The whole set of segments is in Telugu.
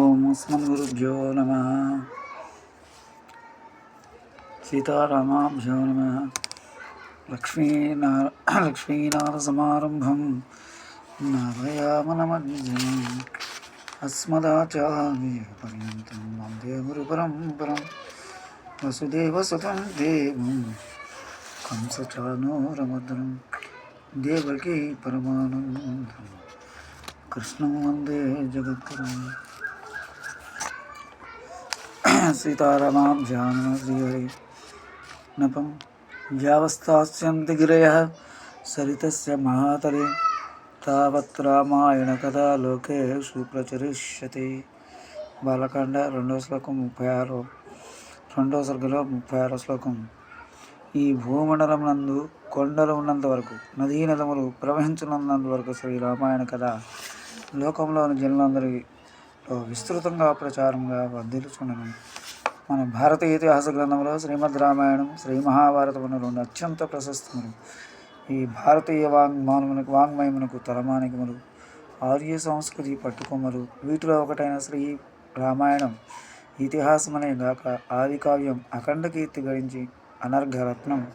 ఓం అస్మద్గురుభ్యో నమ సీతారామాభ్యో నమ లక్ష్మీనార లక్ష్మీనారసమారంభం నారయామనమజ్జనం అస్మదాచార్య పర్యంతం వందే గురుపరంపరం వసుదేవసుతం దేవం కంసచానూరముద్రం దేవకీ పరమానందం కృష్ణం వందే జగద్గురు సీతారామాభ్యానశ్రీహరి నపం యావస్థాస్యంతి గిరయ సరితస్య మహాతలి తావత్ రామాయణ కథా లోకేషు ప్రచరిష్యతి బాలకాండ రెండో శ్లోకం ముప్పై ఆరు రెండో సర్గలో ముప్పై ఆరో శ్లోకం ఈ భూమండలం నందు కొండలు ఉన్నంత వరకు నదీ నదములు ప్రవహించున్నంత వరకు శ్రీ రామాయణ కథ లోకంలోని జనులందరికీ విస్తృతంగా ప్రచారంగా వర్ధిల్చుకున్నాను మన భారతీయ ఇతిహాస గ్రంథంలో శ్రీమద్ రామాయణం శ్రీ మహాభారతమును రెండు అత్యంత ప్రశస్తములు ఈ భారతీయ వాంగ్మానమునకు వాంగ్మయమునకు తలమానికములు ఆర్య సంస్కృతి పట్టుకొమ్మలు వీటిలో ఒకటైన శ్రీ రామాయణం ఇతిహాసమనే గాక ఆది కావ్యం అఖండ కీర్తి గడించి అనర్ఘరత్నం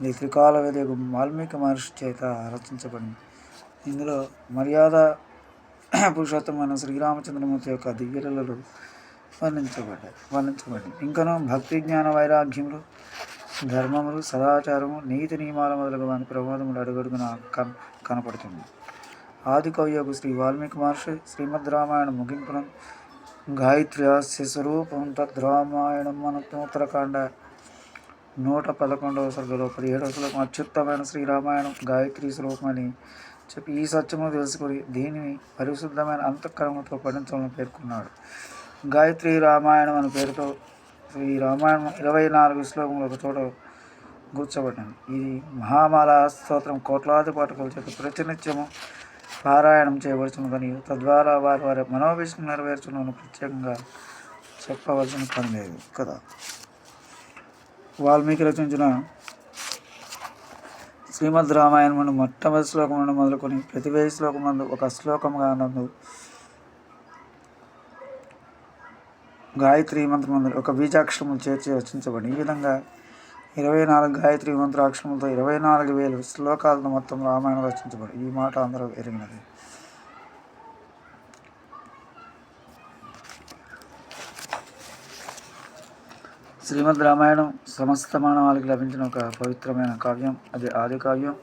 ఇది త్రికాల వేదకు వాల్మీకి మహర్షి చేత రచించబడింది. ఇందులో మర్యాద పురుషోత్తమైన శ్రీరామచంద్రమూర్తి యొక్క దివ్యలలో వర్ణించబడ్డాయి. వర్ణించబడింది ఇంకనూ భక్తి జ్ఞాన వైరాగ్యములు ధర్మములు సదాచారము నీతి నియమాల మొదలగు వాని ప్రబోధములు అడుగడుగున కన్ కనపడుతుంది ఆది కవ్యకు శ్రీ వాల్మీకి మహర్షి శ్రీమద్ రామాయణ ముగింపున. గాయత్రి హాస్య స్వరూపం తద్రామాయణం మనోత్తరకాండ నూట పదకొండవ సర్గలో పదిహేడవ శ్లోకం అత్యుత్తమైన శ్రీరామాయణం గాయత్రి శ్లోకం అని చెప్పి ఈ సత్యము తెలుసుకొని దీనిని పరిశుద్ధమైన అంతఃకరణతో పఠించమని పేర్కొన్నాడు. గాయత్రి రామాయణం అనే పేరుతో ఈ రామాయణం ఇరవై నాలుగు శ్లోకములు ఒక చోట కూర్చోబడింది ఇది మహామాల స్తోత్రం కోట్లాది పాఠకుల చేత ప్రతినిత్యము పారాయణం చేయవలసినదని తద్వారా వారి వారి మనోభిష్టం నెరవేర్చును ప్రత్యేకంగా చెప్పవలసిన పని లేదు కదా. వాల్మీకి రచించిన శ్రీమద్ రామాయణమును మొట్టమొదటి శ్లోకం నుండి మొదలుకొని ప్రతి వేయి శ్లోకం ఒక శ్లోకంగా నందు గాయత్రి మంత్రం ఒక బీజాక్షరములు చేర్చి రచించబడి ఈ విధంగా ఇరవై నాలుగు గాయత్రి మంత్రాక్షరములతో ఇరవై నాలుగు వేలు శ్లోకాలతో మొత్తం రామాయణం రచించబడి ఈ మాట అందరూ ఎరిగినది. శ్రీమద్ రామాయణం సమస్త మానవాళికి లభించిన ఒక పవిత్రమైన కావ్యం. అది ఆది కావ్యం.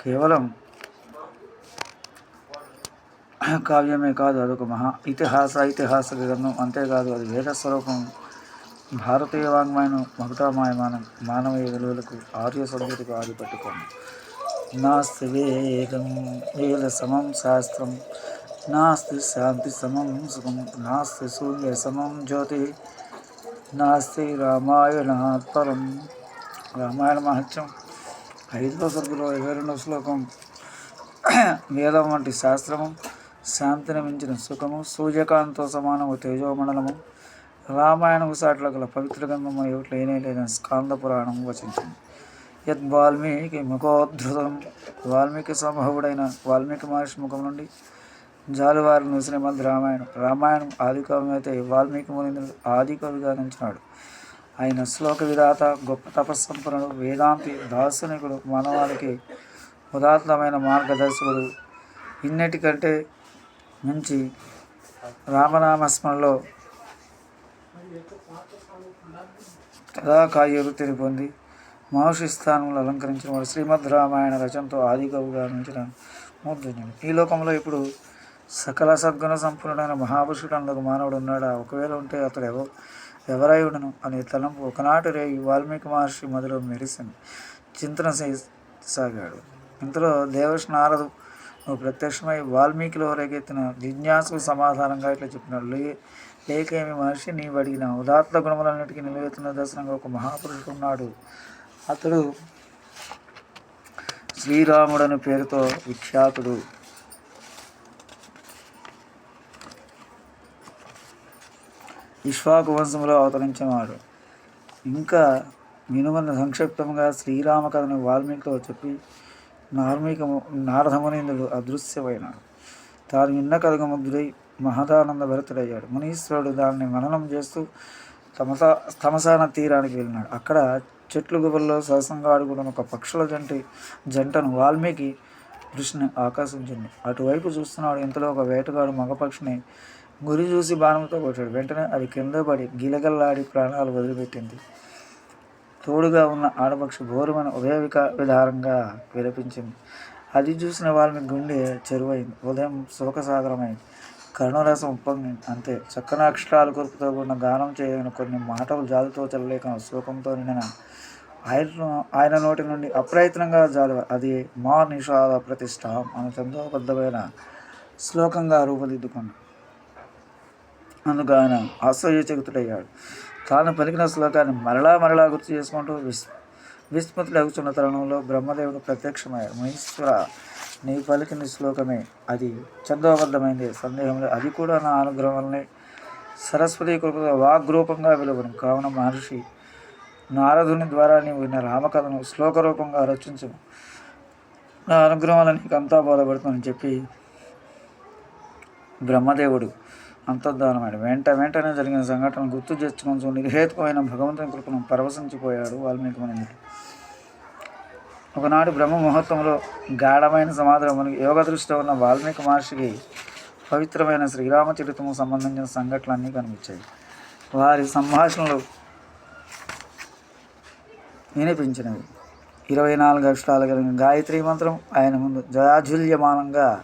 కేవలం కావ్యమే కాదు అదొక మహా ఇతిహాస ఇతిహాస గ్రంథం. అంతేకాదు అది వేద స్వరూపం భారతీయ వాంగ్మయం మగుటామాయమానం మానవీయ విలువలకు ఆర్య సంస్కృతికి ఆది పట్టుకోండి నాస్తి వేదం వేద సమం శాస్త్రం. నాస్తి శాంతి సమం సుఖం. నాస్తి సూర్య సమం జ్యోతి. నాస్తి రామాయణాత్ పరం రామాయణ మహత్యం ఐదవ సరుకులో ఇరవై రెండవ శ్లోకం వేదం వంటి శాస్త్రము శాంతిని మించిన సుఖము సూర్యకాంతో సమానము తేజోమండలము రామాయణము సాట్ల గల పవిత్ర గంధము ఏమిటి లేదని స్కాంద పురాణం వచించింది. యద్ వాల్మీకి ముఖోద్ధృతం వాల్మీకి సంభవుడైన వాల్మీకి మహర్షి ముఖం నుండి జాలువారు శ్రీమద్ రామాయణం. రామాయణం ఆది కవి అయితే వాల్మీకి మునీంద్రుడు ఆది కవిగా నిలిచినాడు. ఆయన శ్లోక విధాత గొప్ప తపస్సంపన్నుడు వేదాంతి దార్శనికుడు మానవాళికి ఉదాత్తమైన మార్గదర్శకుడు. ఇన్నిటికంటే మించి రామనామస్మరణలో కథాకాయ పొంది మహర్షి స్థానంలో అలంకరించిన వాడు శ్రీమద్ రామాయణ రచనతో ఆది కవిగా నుంచిన మూర్ధన్యుడు ఈ లోకంలో ఇప్పుడు సకల సద్గుణ సంపన్నుడైన మహాపురుషుడు అందుకు మానవుడు ఉన్నాడా ఒకవేళ ఉంటే అతడు ఎవ ఎవరై ఉండను? అనే తలంపు ఒకనాటి రే వాల్మీకి మహర్షి మొదలు మెరిసింది. చింతన సాగాడు. ఇంతలో దేవర్షి నారదు నువ్వు ప్రత్యక్షమై వాల్మీకిలో రేకెత్తిన జిజ్ఞాసుకు సమాధానంగా ఇట్లా చెప్పినాడు. లే లేకేమి మహర్షి నీవు అడిగిన ఉదాత్త గుణములన్నిటికీ నిలవెత్తిన దర్శనంగా ఒక మహాపురుషుడు ఉన్నాడు. అతడు శ్రీరాముడని పేరుతో విఖ్యాతుడు. ఇష్వాకు వంశంలో అవతరించేవాడు. ఇంకా వినుమన్న సంక్షిప్తంగా శ్రీరామ కథను వాల్మీకితో చెప్పి నార్మిక నారదమునిందుడు అదృశ్యమైనాడు. తాను విన్న కథకు ముగ్ధుడై మహదానంద భరితుడయ్యాడు. మునీశ్వరుడు దాన్ని మననం చేస్తూ తమస తమసాన తీరానికి వెళ్ళినాడు. అక్కడ చెట్లు గుబల్లో సరసంగా ఆడుకున్న ఒక పక్షుల జంటి జంటను వాల్మీకి దృష్టిని ఆకర్షించింది. అటువైపు చూస్తున్నాడు ఇంతలో ఒక వేటగాడు మగపక్షిని గురి చూసి బాణంతో కొట్టాడు. వెంటనే అది కింద పడి గిలగల్లాడి ప్రాణాలు వదిలిపెట్టింది. తోడుగా ఉన్న ఆడపక్షి ఘోరమైన ఉదయవిక విధారంగా విలపించింది. అది చూసిన వాళ్ళని గుండె చెరువైంది. ఉదయం శోకసాగరమైంది. కరుణరసం ఉప్పొంగింది. అంతే. చక్కని అక్షరాలు కురుపుతో కూడిన గానం చేయని కొన్ని మాటలు జాలితో చెల్లలేక శోకంతో నిండిన ఆయన ఆయన నోటి నుండి అప్రయత్నంగా జాలి అది మా నిషాద ప్రతిష్ట అని చందోబద్ధమైన శ్లోకంగా రూపుదిద్దుకుంది అందుకు ఆయన ఆశ్చర్యచకితుడయ్యాడు. తాను పలికిన శ్లోకాన్ని మరలా మరలా గుర్తు చేసుకుంటూ విస్ విస్మృతులగుతున్న తరుణంలో బ్రహ్మదేవుడు ప్రత్యక్షమయ్యాడు. మహేశ్వర నీ పలికిన శ్లోకమే అది. చందోబద్ధమైంది. సందేహంలో అది కూడా నా అనుగ్రహం వల్లనే సరస్వతి కృప వాగ్రూపంగా వెలువను కావున మహర్షి నారదుని ద్వారా నీవు విన్న రామకథను శ్లోక రూపంగా రచించు నా అనుగ్రహం వల్ల నీకు అంతా బోధపడుతుందని చెప్పి బ్రహ్మదేవుడు అంతర్ధానమైన వెంట వెంటనే జరిగిన సంఘటన గుర్తు తెచ్చుకొని నిర్హేతుకమైన భగవంతుని కృపను పరవశించిపోయాడు వాల్మీకి మహర్షి ఒకనాడు బ్రహ్మ ముహూర్తంలో గాఢమైన సమాధిలో మనకి యోగ దృష్టిలో ఉన్న వాల్మీకి మహర్షికి పవిత్రమైన శ్రీరామచరితము సంబంధించిన సంఘటనలన్నీ కనిపించాయి. వారి సంభాషణలు వినిపించినవి. ఇరవై నాలుగు అక్షరాలు కలిగిన గాయత్రి మంత్రం ఆయన ముందు జయాజుల్యమానంగా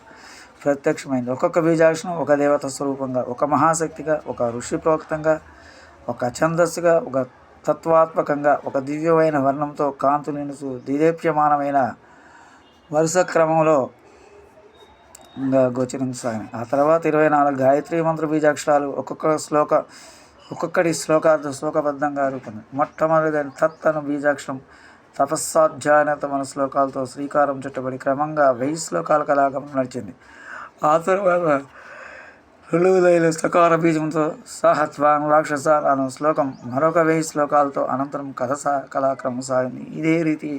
ప్రత్యక్షమైంది. ఒక్కొక్క బీజాక్షరం ఒక దేవత స్వరూపంగా ఒక మహాశక్తిగా ఒక ఋషి ప్రోక్తంగా ఒక ఛందస్సుగా ఒక తత్వాత్మకంగా ఒక దివ్యమైన వర్ణంతో కాంతులు నిలుచు దిదేప్యమానమైన వరుస క్రమంలో ఇంకా ఆ తర్వాత ఇరవై నాలుగు గాయత్రి మంత్ర బీజాక్షరాలు ఒక్కొక్క శ్లోక ఒక్కొక్కటి శ్లోకార్థ శ్లోకబద్ధంగా రూపొంది మొట్టమొదటి తత్ అను బీజాక్షరం తపస్సాధ్యాయనతమైన శ్లోకాలతో శ్రీకారం చుట్టబడి క్రమంగా వెయ్యి శ్లోకాల కళాగం నడిచింది. ఆ తర్వాత హృలువులైన సకార బీజంతో సహత్వాంగ్ రాక్షస అను శ్లోకం మరొక వెయ్యి శ్లోకాలతో అనంతరం కథ సా కళాక్రమం సాగింది. ఇదే రీతి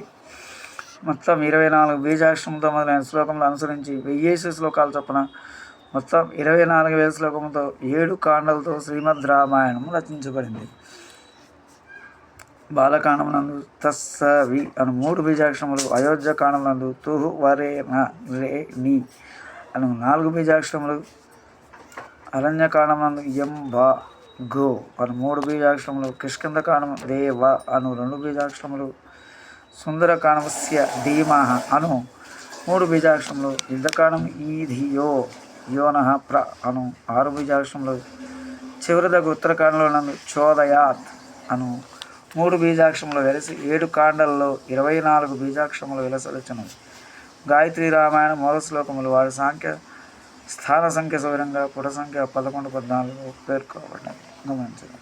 మొత్తం ఇరవై నాలుగు బీజాక్షరంతో మొదలైన శ్లోకంలో అనుసరించి వెయ్యేసి శ్లోకాల చొప్పున మొత్తం ఇరవై నాలుగు వేల శ్లోకంతో ఏడు కాండలతో శ్రీమద్ రామాయణం రచించబడింది. బాలకాండమునందు తస్స వి అను మూడు బీజాక్షరములు అయోధ్య కాండమునందు తుహు వరే న రే ని అను నాలుగు బీజాక్షరములు. అరణ్యకాండమునందు ఎం బా గో అను మూడు బీజాక్షరములు. కిష్కింద రే వ అను రెండు బీజాక్షరములు. సుందరకాండమస్య ధీమాహ అను మూడు బీజాక్షరములు. యుద్ధకాండం ఈ ధియో యోన ప్ర అను ఆరు బీజాక్షరములు. చివరిదగు ఉత్తరకాండంలో నందు చోదయాత్ అను మూడు బీజాక్షములు వెలసి ఏడు కాండల్లో ఇరవై నాలుగు బీజాక్షములు వెలసలచను. గాయత్రి రామాయణ మూల శ్లోకములు. వారి సాంఖ్య స్థాన సంఖ్య సౌరంగా పుట సంఖ్య పదకొండు పద్నాలుగు పేర్కొనబడ్డాయి గమనించడం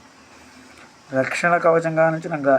రక్షణ కవచంగా నుంచి గా